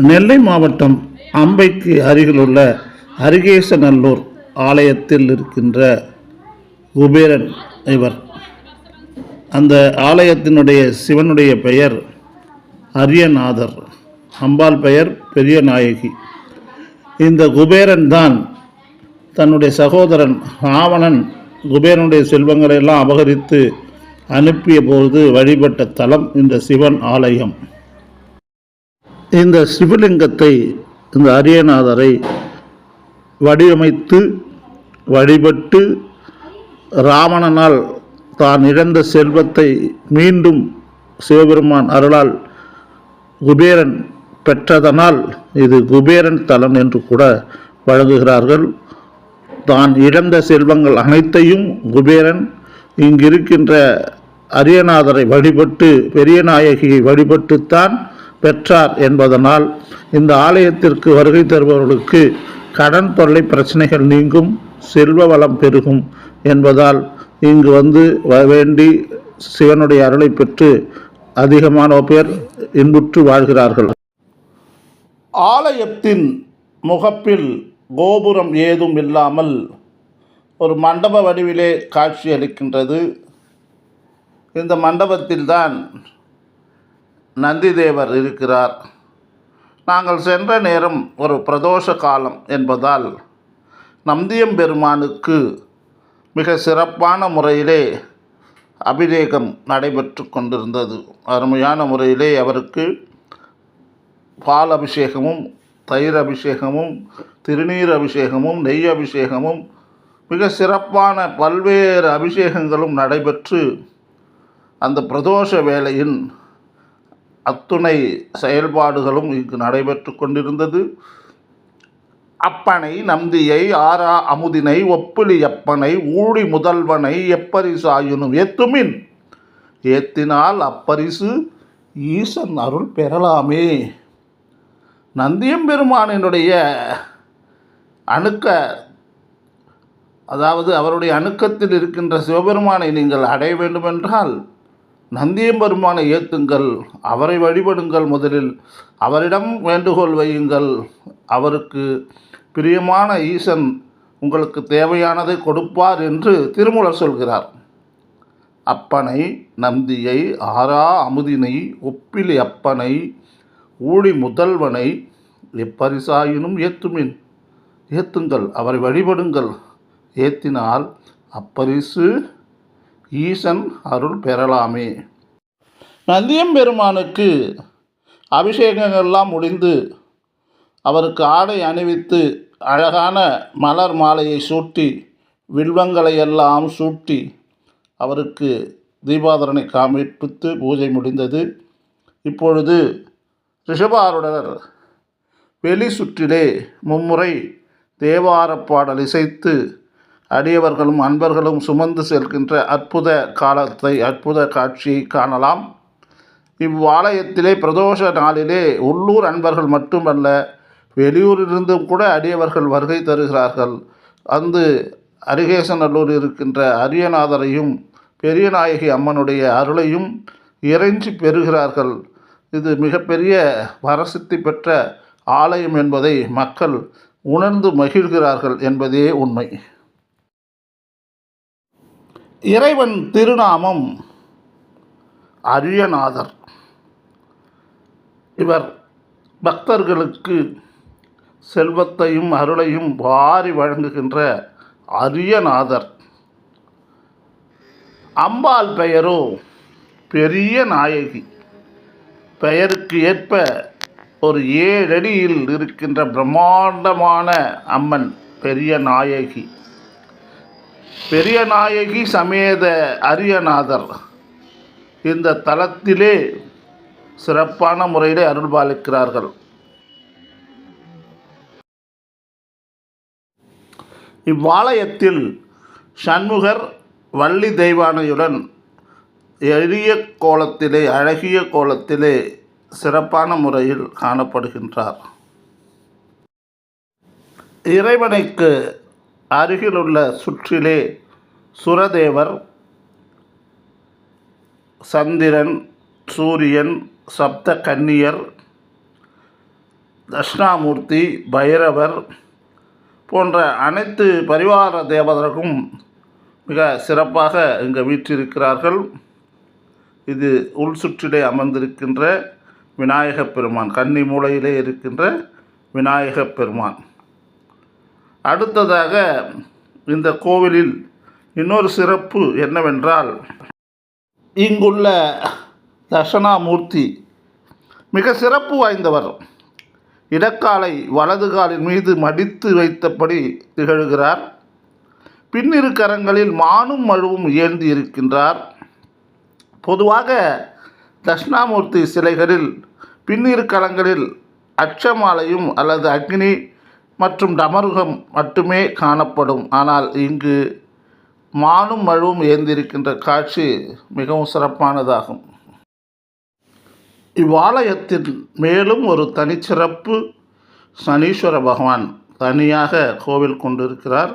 நெல்லை மாவட்டம் அம்பைக்கு அருகிலுள்ள அருகேசநல்லூர் ஆலயத்தில் இருக்கின்ற குபேரன் இவர். அந்த ஆலயத்தினுடைய சிவனுடைய பெயர் அரியநாதர். அம்பாள் பெயர் பெரிய நாயகி. இந்த குபேரன் தான் தன்னுடைய சகோதரன் ராவணன் குபேரனுடைய செல்வங்களை எல்லாம் அபகரித்து அனுப்பிய போது வழிபட்ட தலம் இந்த சிவன் ஆலயம். இந்த சிவலிங்கத்தை இந்த அரியநாதரை வடிவமைத்து வழிபட்டு ராவணனால் தான் இழந்த செல்வத்தை மீண்டும் சிவபெருமான் அருளால் குபேரன் பெற்றதனால் இது குபேரன் தலம் என்று கூட வழங்குகிறார்கள். தான் இழந்த செல்வங்கள் அனைத்தையும் குபேரன் இங்கிருக்கின்ற அரியநாதரை வழிபட்டு பெரிய நாயகியை வழிபட்டுத்தான் பெற்றார் என்பதனால் இந்த ஆலயத்திற்கு வருகை தருபவர்களுக்கு கடன் தொல்லை பிரச்சனைகள் நீங்கும் செல்வ வளம் பெருகும் என்பதால் இங்கு வந்து வேண்டி சிவனுடைய அருளை பெற்று அதிகமான பேர் இன்புற்று வாழ்கிறார்கள். ஆலயத்தின் முகப்பில் கோபுரம் ஏதும் இல்லாமல் ஒரு மண்டப வடிவிலே காட்சியளிக்கின்றது இந்த மண்டபத்தில்தான் நந்திதேவர் இருக்கிறார். நாங்கள் சென்ற நேரம் ஒரு பிரதோஷ காலம் என்பதால் நந்தியம் பெருமானுக்கு மிக சிறப்பான முறையிலே அபிஷேகம் நடைபெற்று கொண்டிருந்தது. அருமையான முறையிலே அவருக்கு பால் அபிஷேகமும் தயிர் அபிஷேகமும் திருநீர் அபிஷேகமும் நெய் அபிஷேகமும் மிக சிறப்பான பல்வேறு அபிஷேகங்களும் நடைபெற்று அந்த பிரதோஷ வேளையின் அத்துணை செயல்பாடுகளும் இங்கு நடைபெற்று கொண்டிருந்தது. அப்பனை நந்தியை ஆரா அமுதினை ஒப்பிலி அப்பனை ஊழி முதல்வனை எப்பரிசாயினும் ஏத்துமின். ஏத்தினால் அப்பரிசு ஈசன் அருள் பெறலாமே. நந்தியம்பெருமானினுடைய அணுக்க அதாவது அவருடைய அணுக்கத்தில் இருக்கின்ற சிவபெருமானை நீங்கள் அடைய வேண்டுமென்றால் நந்தியம்பெருமானை ஏத்துங்கள் அவரை வழிபடுங்கள் முதலில். அவரிடம் வேண்டுகோள் வையுங்கள். அவருக்கு பிரியமான ஈசன் உங்களுக்கு தேவையானதை கொடுப்பார் என்று திருமூலர் சொல்கிறார். அப்பனை நந்தியை ஆரா அமுதினை ஒப்பிலி அப்பனை ஊழி முதல்வனை எப்பரிசாயினும் ஏத்துமின். ஏத்துங்கள் அவரை வழிபடுங்கள். ஏத்தினால் அப்பரிசு ஈசன் அருள் பெறலாமே. நந்தியம்பெருமானுக்கு அபிஷேகங்கள்லாம் முடிந்து அவருக்கு ஆடை அணிவித்து அழகான மலர் மாலையை சூட்டி வில்வங்களை எல்லாம் சூட்டி அவருக்கு தீபாதரனை காமிப்பித்து பூஜை முடிந்தது. இப்பொழுது ரிஷபாருடர் வெளி சுற்றிலே மும்முறை தேவாரப்பாடல் இசைத்து அடியவர்களும் அன்பர்களும் சுமந்து செல்கின்ற அற்புத காலத்தை அற்புத காட்சியை காணலாம். இவ்வாலயத்திலே பிரதோஷ நாளிலே உள்ளூர் அன்பர்கள் மட்டுமல்ல வெளியூரிலிருந்தும் கூட அடியவர்கள் வருகை தருகிறார்கள். அந்து அரிகேசநல்லூர் இருக்கின்ற அரியநாதரையும் பெரியநாயகி அம்மனுடைய அருளையும் இறைஞ்சி பெறுகிறார்கள். இது மிகப்பெரிய வரசித்தி பெற்ற ஆலயம் என்பதை மக்கள் உணர்ந்து மகிழ்கிறார்கள் என்பதே உண்மை. இறைவன் திருநாமம் அரியநாதர். இவர் பக்தர்களுக்கு செல்வத்தையும் அருளையும் வாரி வழங்குகின்ற அரியநாதர். அம்பாள் பெயரோ பெரிய நாயகி. பெயருக்கு ஏற்ப ஒரு ஏழடியில் இருக்கின்ற பிரம்மாண்டமான அம்மன் பெரிய நாயகி. பெரிய நாயகி சமேத அரியநாதர். இந்த தலத்திலே சிறப்பான முறையிலே அருள்பாலிக்கிறார்கள். இவ்வாலயத்தில் சண்முகர் வள்ளி தெய்வானையுடன் எளிய கோலத்திலே அழகிய கோலத்திலே சிறப்பான முறையில் காணப்படுகின்றார். இறைவனைக்கு அருகிலுள்ள சுற்றிலே சுரதேவர் சந்திரன் சூரியன் சப்த கன்னியர் தட்சிணாமூர்த்தி பைரவர் போன்ற அனைத்து பரிவார தேவதற்கும் மிக சிறப்பாக இங்கே வீற்றிருக்கிறார்கள். இது உள் சுற்றிலே அமர்ந்திருக்கின்ற விநாயகப் பெருமான் கன்னி மூலையிலே இருக்கின்ற விநாயகப் பெருமான். அடுத்ததாக இந்த கோவிலில் இன்னொரு சிறப்பு என்னவென்றால் இங்குள்ள தட்சணாமூர்த்தி மிக சிறப்பு வாய்ந்தவர். இடக்காலை வலது காலின் மீது மடித்து வைத்தபடி திகழ்கிறார். பின்னிரு கரங்களில் மானும் மழுவும் ஏந்தி இருக்கின்றார். பொதுவாக தட்சிணாமூர்த்தி சிலைகளில் பின்னிரு கரங்களில் அச்சமாலையும் அல்லது அக்னி மற்றும் டமருகம் மட்டுமே காணப்படும். ஆனால் இங்கு மானும் மழுவும் ஏந்திருக்கின்ற காட்சி மிகவும் சிறப்பானதாகும். இவ்வாலயத்தின் மேலும் ஒரு தனிச்சிறப்பு சனீஸ்வர பகவான் தனியாக கோவில் கொண்டிருக்கிறார்.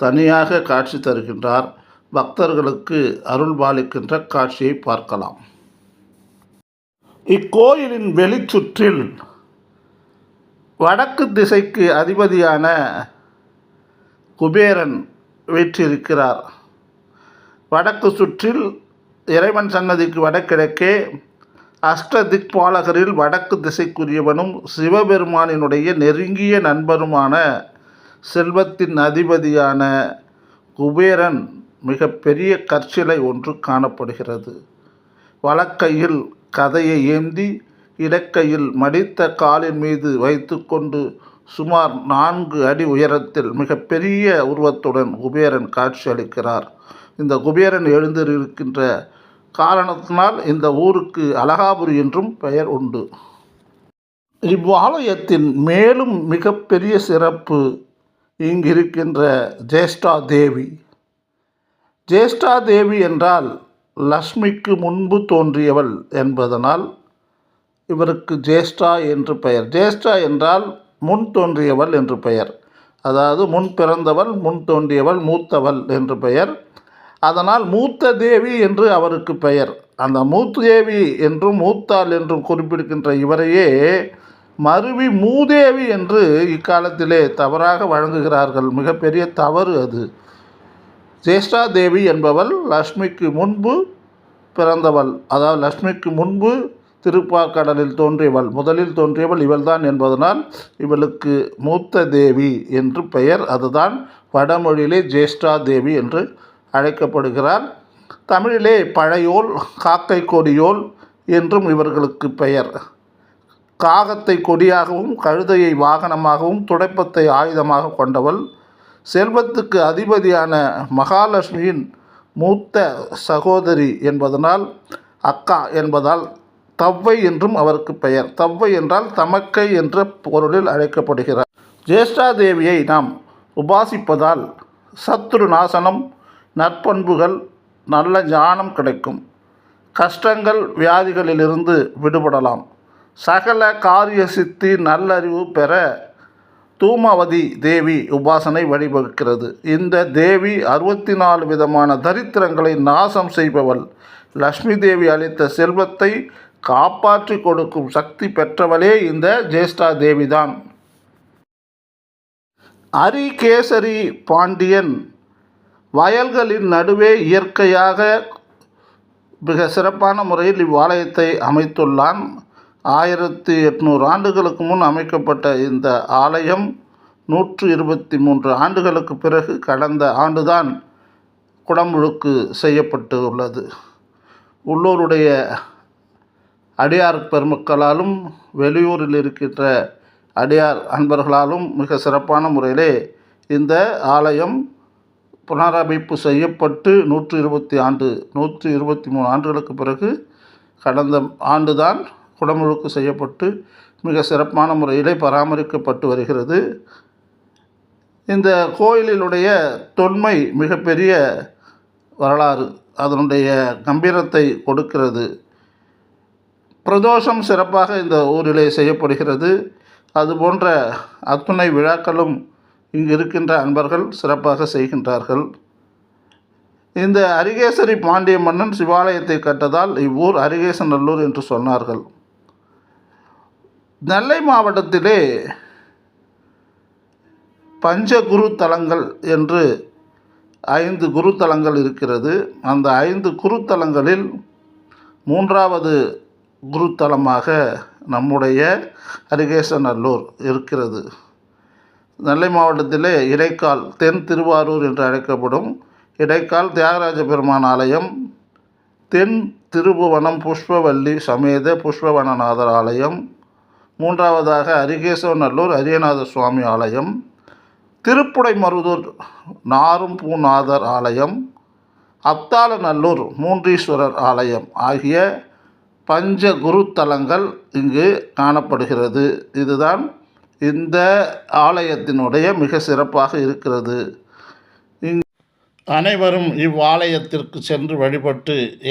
தனியாக காட்சி தருகின்றார். பக்தர்களுக்கு அருள் பாலிக்கின்ற காட்சியை பார்க்கலாம். இக்கோயிலின் வெளிச்சுற்றில் வடக்கு திசைக்கு அதிபதியான குபேரன் வீற்றிருக்கிறார். வடக்கு சுற்றில் இறைவன் சன்னதிக்கு வடகிழக்கே அஷ்டதிக்பாலகரில் வடக்கு திசைக்குரியவனும் சிவபெருமானினுடைய நெருங்கிய நண்பருமான செல்வத்தின் அதிபதியான குபேரன் மிகப்பெரிய கற்சிலை ஒன்று காணப்படுகிறது. வழக்கையில் கதையை ஏந்தி இடக்கையில் மடித்த காலின் மீது வைத்துக்கொண்டு சுமார் நான்கு அடி உயரத்தில் மிகப்பெரிய உருவத்துடன் குபேரன் காட்சியளிக்கிறார் இந்த குபேரன் எழுந்திருக்கின்ற காரணத்தினால் இந்த ஊருக்கு அலகாபுரி என்றும் பெயர் உண்டு. இவ்வாலயத்தின் மேலும் மிகப்பெரிய சிறப்பு இங்கிருக்கின்ற ஜேஷ்டா தேவி ஜேஷ்டா தேவி என்றால் லக்ஷ்மிக்கு முன்பு தோன்றியவள் என்பதனால் இவருக்கு ஜேஷ்டா என்று பெயர். ஜேஷ்டா என்றால் முன் தோன்றியவள் என்று பெயர். அதாவது முன் பிறந்தவள் முன் தோன்றியவள் மூத்தவள் என்று பெயர். அதனால் மூத்த தேவி என்று அவருக்கு பெயர். அந்த மூத்த தேவி என்றும் மூத்தாள் என்றும் குறிப்பிடுகின்ற இவரையே மருவி மூதேவி என்று இக்காலத்திலே தவறாக வழங்குகிறார்கள். மிகப்பெரிய தவறு அது. ஜேஷ்டா தேவி என்பவள் லக்ஷ்மிக்கு முன்பு பிறந்தவள். அதாவது லக்ஷ்மிக்கு முன்பு திருப்பாக்கடலில் தோன்றியவள். முதலில் தோன்றியவள் இவள்தான் என்பதனால் இவளுக்கு மூத்த தேவி என்று பெயர். அதுதான் வடமொழியிலே ஜேஷ்டா தேவி என்று அழைக்கப்படுகிறார். தமிழிலே பழையோல் காக்கை கொடியோல் என்றும் இவர்களுக்கு பெயர். காகத்தை கொடியாகவும் கழுதையை வாகனமாகவும் துடைப்பத்தை ஆயுதமாக கொண்டவள். செல்வத்துக்கு அதிபதியான மகாலட்சுமியின் மூத்த சகோதரி என்பதனால் அக்கா என்பதால் தவ்வை என்றும் அவருக்கு பெயர். தவ்வை என்றால் தமக்கை என்ற பொருளில் அழைக்கப்படுகிறார். ஜேஷ்டா தேவியை நாம் உபாசிப்பதால் சத்ரு நாசனம் நற்பண்புகள் நல்ல ஞானம் கிடைக்கும். கஷ்டங்கள் வியாதிகளிலிருந்து விடுபடலாம். சகல காரிய சித்தி நல்லறிவு பெற தூமாவதி தேவி உபாசனை வழிவகுக்கிறது. இந்த தேவி அறுபத்தி நாலு விதமான தரித்திரங்களை நாசம் செய்பவள். லக்ஷ்மி தேவி அளித்த செல்வத்தை காப்பாற்றி கொடுக்கும் சக்தி பெற்றவளே இந்த ஜேஷ்டா தேவிதான். அரிகேசரி பாண்டியன் வயல்களின் நடுவே இயற்கையாக மிக சிறப்பான முறையில் இவ்வாலயத்தை அமைத்துள்ளான். ஆயிரத்தி எட்நூறு ஆண்டுகளுக்கு முன் அமைக்கப்பட்ட இந்த ஆலயம் நூற்று இருபத்தி மூன்று ஆண்டுகளுக்கு பிறகு கடந்த ஆண்டுதான் குடமுழுக்கு செய்யப்பட்டு உள்ளது உள்ளூருடைய அடியார் பெருமக்களாலும் வெளியூரில் இருக்கின்ற அடியார் அன்பர்களாலும் மிக சிறப்பான முறையிலே இந்த ஆலயம் புனரமைப்பு செய்யப்பட்டு நூற்றி இருபத்தி ஆண்டு நூற்றி இருபத்தி மூணு ஆண்டுகளுக்கு பிறகு கடந்த ஆண்டுதான் குடமுழுக்கு செய்யப்பட்டு மிக சிறப்பான முறையிலே பராமரிக்கப்பட்டு வருகிறது. இந்த கோயிலினுடைய தொன்மை மிகப்பெரிய வரலாறு அதனுடைய கம்பீரத்தை கொடுக்கிறது. பிரதோஷம் சிறப்பாக இந்த ஊரிலே செய்யப்படுகிறது. அதுபோன்ற அத்துணை விழாக்களும் இங்கு இருக்கின்ற அன்பர்கள் சிறப்பாக செய்கின்றார்கள். இந்த அரிகேசரி பாண்டிய மன்னன் சிவாலயத்தை கட்டதால் இவ்வூர் அரிகேசநல்லூர் என்று சொன்னார்கள். நெல்லை மாவட்டத்திலே பஞ்சகுரு தலங்கள் என்று ஐந்து குருத்தலங்கள் இருக்கிறது. அந்த ஐந்து குருத்தலங்களில் மூன்றாவது குருத்தலமாக நம்முடைய அரிகேசநல்லூர் இருக்கிறது. நெல்லை மாவட்டத்திலே இடைக்கால் தென் திருவாரூர் என்று அழைக்கப்படும் இடைக்கால் தியாகராஜ பெருமான் ஆலயம் தென் திருபுவனம் புஷ்பவல்லி சமேத புஷ்பவனநாதர் ஆலயம் மூன்றாவதாக அரிகேசவநல்லூர் அரியநாத சுவாமி ஆலயம் திருப்புடைமருதூர் நாரும் பூநாதர் ஆலயம் அத்தாளநல்லூர் மூன்றீஸ்வரர் ஆலயம் ஆகிய பஞ்ச குருத்தலங்கள் இங்கு காணப்படுகிறது. இதுதான் இந்த ஆலயத்தினுடைய மிக சிறப்பாக இருக்கிறது. இங் அனைவரும் இவ்வாலயத்திற்கு சென்று வழிபட்டு